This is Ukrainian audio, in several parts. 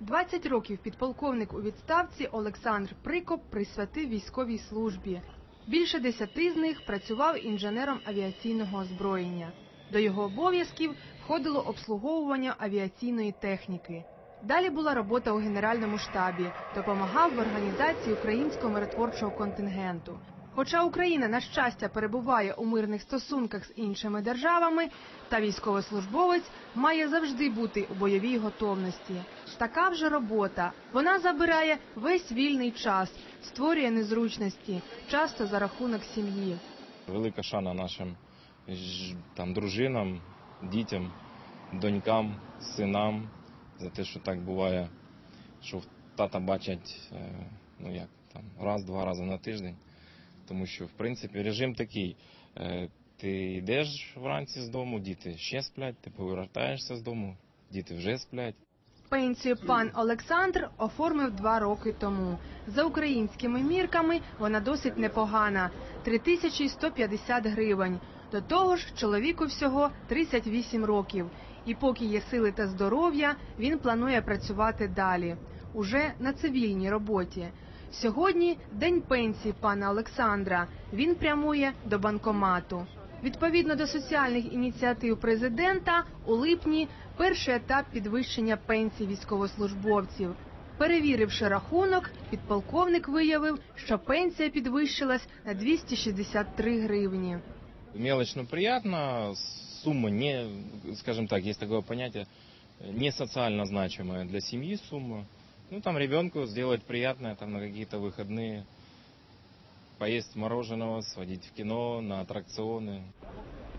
20 років підполковник у відставці Олександр Прикоп присвятив військовій службі. Більше десяти з них працював інженером авіаційного озброєння. До його обов'язків входило обслуговування авіаційної техніки. Далі була робота у генеральному штабі, допомагав в організації українського миротворчого контингенту. Хоча Україна, на щастя, перебуває у мирних стосунках з іншими державами, та військовослужбовець має завжди бути у бойовій готовності. Така вже робота. Вона забирає весь вільний час, створює незручності, часто за рахунок сім'ї. Велика шана нашим там дружинам, дітям, донькам, синам за те, що так буває, що тата бачать е, ну як там раз-два рази на тиждень. Тому що в принципі режим такий. е, Ти йдеш вранці з дому, діти ще сплять, ти повертаєшся з дому, діти вже сплять. Пенсію пан Олександр оформив два роки тому. За українськими мірками вона досить непогана 3150 гривень. До того ж, чоловіку всього 38 років. І поки є сили та здоров'я, він планує працювати далі, уже на цивільній роботі. Сьогодні день пенсії пана Олександра. Він прямує до банкомату. Відповідно до соціальних ініціатив президента, у липні перший етап підвищення пенсій військовослужбовців. Перевіривши рахунок, підполковник виявив, що пенсія підвищилась на 263 гривні. Мелочь, приятно, сумма не, скажем так, есть такое понятие, не социально значимая для семьи сумма. Ну, там ребенку сделать приятное там на какие-то выходные, поесть мороженого, сводить в кино, на аттракционы.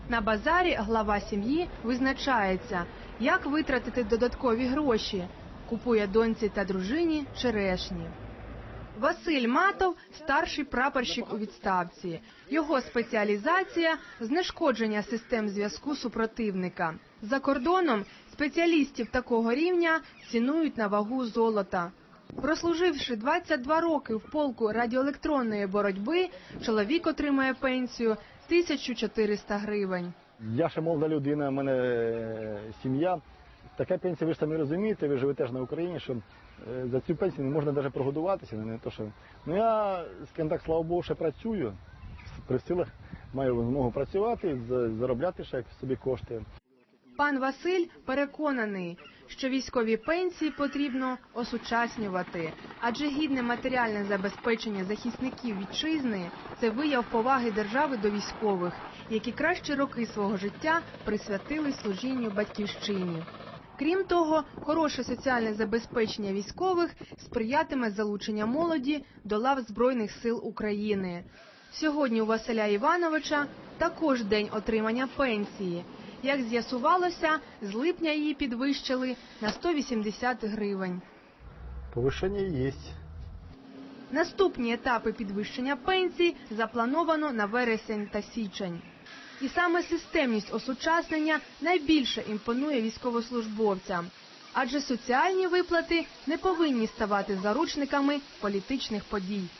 На базарі глава сім'ї визначається, як витратити додаткові гроші. Купує доньці та дружині черешні. Василь Матов старший прапорщик у відставці. Його спеціалізація знешкодження систем зв'язку супротивника. За кордоном спеціалістів такого рівня цінують на вагу золота. Прослуживши 22 роки в полку радіоелектронної боротьби, чоловік отримує пенсію 1400 гривень. Я ще молода людина, в мене е, сім'я. Така пенсія, ви ж самі розумієте, ви живете ж на Україні, що е, за цю пенсію не можна навіть прогодуватися. Не то, що... Ну я, скажімо так, слава Богу, ще працюю. При силах маю змогу працювати, за- заробляти ще собі кошти. Пан Василь переконаний, що військові пенсії потрібно осучаснювати, адже гідне матеріальне забезпечення захисників вітчизни це вияв поваги держави до військових, які кращі роки свого життя присвятили служінню батьківщині. Крім того, хороше соціальне забезпечення військових сприятиме залучення молоді до лав Збройних сил України. Сьогодні у Василя Івановича також день отримання пенсії. Як з'ясувалося, з липня її підвищили на 180 гривень. Повишення є. Наступні етапи підвищення пенсій заплановано на вересень та січень. І саме системність осучаснення найбільше імпонує військовослужбовцям, адже соціальні виплати не повинні ставати заручниками політичних подій.